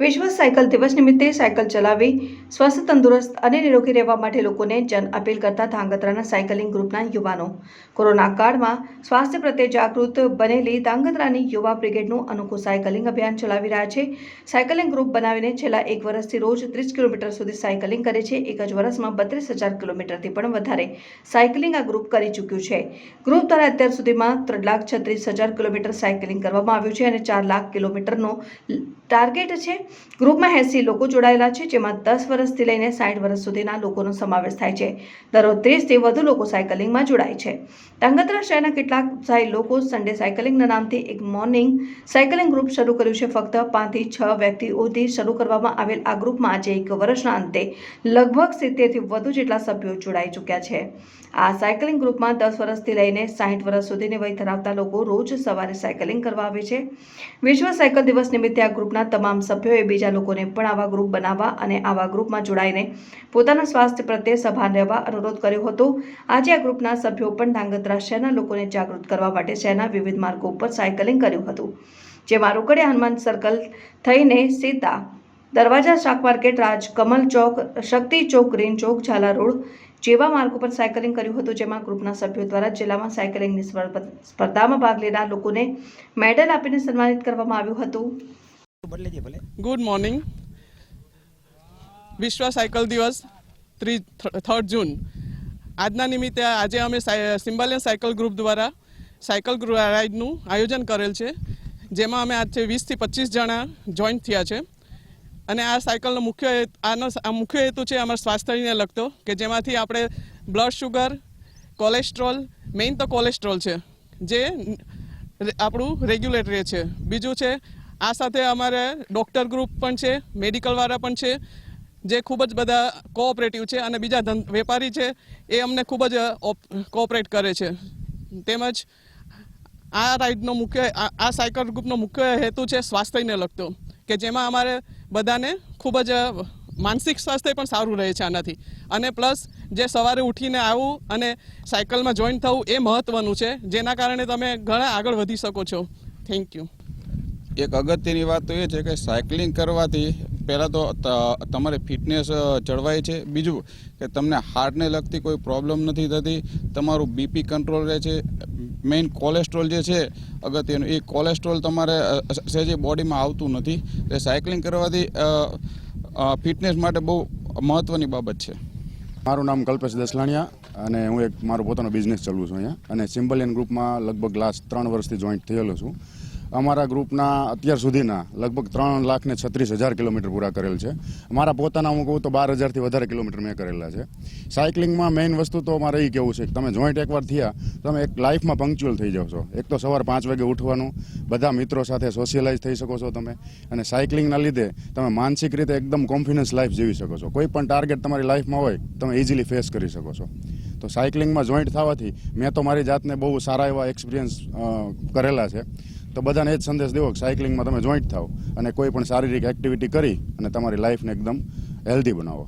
વિશ્વ સાયકલ દિવસ નિમિત્તે સાયકલ ચલાવી, સ્વસ્થ, તંદુરસ્ત અને નિરોગી રહેવા માટે લોકોને જન અપીલ કરતા ધાંગધ્રાના સાયકલિંગ ગ્રુપના યુવાનો. કોરોના કાળમાં સ્વાસ્થ્ય પ્રત્યે જાગૃત બનેલી ધાંગધ્રાની યુવા બ્રિગેડનું અનોખું સાયકલિંગ અભિયાન ચલાવી રહ્યા છે. સાયકલિંગ ગ્રુપ બનાવીને છેલ્લા એક વર્ષથી રોજ ત્રીસ કિલોમીટર સુધી સાયકલિંગ કરે છે. એક જ વર્ષમાં બત્રીસ હજાર કિલોમીટરથી પણ વધારે સાયકલિંગ આ ગ્રુપ કરી ચૂક્યું છે. ગ્રુપ દ્વારા અત્યાર સુધીમાં ત્રણ લાખ છત્રીસ હજાર કિલોમીટર સાયકલિંગ કરવામાં આવ્યું છે અને ચાર લાખ કિલોમીટરનો ટાર્ગેટ છે ગ્રુપમાં એસી લોકો જોડાયેલા છે, જેમાં દસ વર્ષથી લઈને સાઠ વર્ષ સુધીના લોકોનો સમાવેશ થાય છે. દરરોજ ત્રીસથી વધુ લોકો સાયકલિંગમાં જોડાય છે. ધાંગધ્રા શહેરના કેટલાક ઉત્સાહી લોકો સન્ડે સાયકલિંગના નામથી એક મોર્નિંગ સાયકલિંગ ગ્રુપ શરૂ કર્યું છે. ફક્ત પાંચથી છ વ્યક્તિઓથી શરૂ કરવામાં આવેલ આ ગ્રુપમાં આજે એક વર્ષના અંતે લગભગ સિત્તેરથી વધુ જેટલા સભ્યો જોડાઈ ચૂક્યા છે. આ સાયકલિંગ ગ્રુપમાં દસ વર્ષથી લઈને સાઠ વર્ષ સુધીની વય ધરાવતા લોકો રોજ સવારે સાયકલિંગ કરવા આવે છે. વિશ્વ સાયકલ દિવસ નિમિત્તે આ ગ્રુપના તમામ સભ્યોએ બીજા લોકોને પણ આવા ગ્રુપ બનાવવા અને આવા ગ્રુપમાં જોડાઈને પોતાના સ્વાસ્થ્ય પ્રત્યે સભાન રહેવા અનુરોધ કર્યો હતો. આજે આ ગ્રુપના સભ્યો પણ ધાંગધ્રા શહેરના લોકોને જાગૃત કરવા માટે શહેરના વિવિધ માર્ગો ઉપર સાયકલિંગ કર્યું હતું. જેમાં રોકડિયા હનુમાન સર્કલ થઈને Sita Darwaja Shak market Raj Kamal Chowk, Shakti Chowk, green Chowk, Zala road જેવા માર્ગો પર સાયકલિંગ કર્યું હતું. જેમાં ગ્રુપના સભ્યો દ્વારા જિલ્લામાં સાયકલિંગની સ્પર્ધામાં ભાગ લેનાર લોકોને મેડલ આપીને સન્માનિત કરવામાં આવ્યું હતું. બદલે લેજે ભલે ગુડ મોર્નિંગ વિશ્વ સાયકલ દિવસ ત્રી થર્ડ જૂન આજના નિમિત્તે આજે અમે સિમ્બાલિયન સાયકલ ગ્રુપ દ્વારા સાયકલ રાઇડનું આયોજન કરેલ છે જેમાં અમે આજથી વીસથી પચીસ જણા જોઈન્ટ થયા છે અને આ સાયકલનો મુખ્ય આનો મુખ્ય હેતુ છે અમારા સ્વાસ્થ્યને લગતો, કે જેમાંથી આપણે બ્લડ શુગર કોલેસ્ટ્રોલ મેઇન તો કોલેસ્ટ્રોલ છે, જે આપણું રેગ્યુલેટરી છે. બીજું છે આ સાથે અમારે ડૉક્ટર ગ્રુપ પણ છે મેડિકલવાળા પણ છે, જે ખૂબ જ બધા કોઓપરેટિવ છે અને બીજા ધન, વેપારી છે, એ અમને ખૂબ જ કોઓપરેટ કરે છે. તેમજ આ રાઇડનો મુખ્ય, આ સાયકલ ગ્રુપનો મુખ્ય હેતુ છે સ્વાસ્થ્યને લગતો, કે જેમાં અમારે બધાને ખૂબ જ, માનસિક સ્વાસ્થ્ય પણ સારું રહે છે આનાથી. અને પ્લસ જે સવારે ઉઠીને આવવું અને સાયકલમાં જોઈન થવું એ મહત્ત્વનું છે, જેના કારણે તમે ઘણા આગળ વધી શકો છો. થેન્ક યુ એક અગત્યની વાત તો એ છે કે સાયકલિંગ કરવાથી પહેલાં તો તમારી ફિટનેસ જળવાય છે. બીજું કે તમને હાર્ટને લગતી કોઈ પ્રોબ્લેમ નથી થતી. તમારું બીપી કંટ્રોલ રહે છે. મેઇન કોલેસ્ટ્રોલ જે છે, અગત્યનું, એ કોલેસ્ટ્રોલ તમારે સહેજે બોડીમાં આવતું નથી. એટલે સાયકલિંગ કરવાથી ફિટનેસ માટે બહુ મહત્ત્વની બાબત છે. મારું નામ કલ્પેશ દસલાણિયા અને હું એક, મારો પોતાનો બિઝનેસ ચલાવું છું અહીંયા. અને સિમ્બલિયન ગ્રુપમાં લગભગ લાસ્ટ ત્રણ વર્ષથી જોઈન્ટ થયેલો છું. અમારા ગ્રુપના અત્યાર સુધીના લગભગ ત્રણ લાખ ને છત્રીસ હજાર કિલોમીટર પૂરા કરેલ છે. મારા પોતાના હું કહું તો બાર હજારથી વધારે કિલોમીટર મેં કરેલા છે. સાયકલિંગમાં મેઇન વસ્તુ તો મારે એ કહેવું છે કે તમે જોઈન્ટ એકવાર થયા, તમે એક લાઈફમાં પંક્ચ્યુઅલ થઈ જાઓ છો. એક તો સવાર પાંચ વાગે ઉઠવાનું, બધા મિત્રો સાથે સોશિયલાઇઝ થઈ શકો છો તમે અને સાયકલિંગના લીધે તમે માનસિક રીતે એકદમ કોન્ફિડન્સ લાઈફ જીવી શકો છો. કોઈ પણ ટાર્ગેટ તમારી લાઈફમાં હોય, તમે ઇઝીલી ફેસ કરી શકો છો. તો સાયકલિંગમાં જોઈન્ટ થવાથી મેં તો મારી જાતને બહુ સારા એવા એક્સપિરિયન્સ કરેલા છે. તો બધાને એ જ સંદેશ દેવો કે સાયકલિંગમાં તમે જોઈન્ટ થાઓ અને કોઈ પણ શારીરિક એક્ટિવિટી કરી અને તમારી લાઈફને એકદમ હેલ્ધી બનાવો.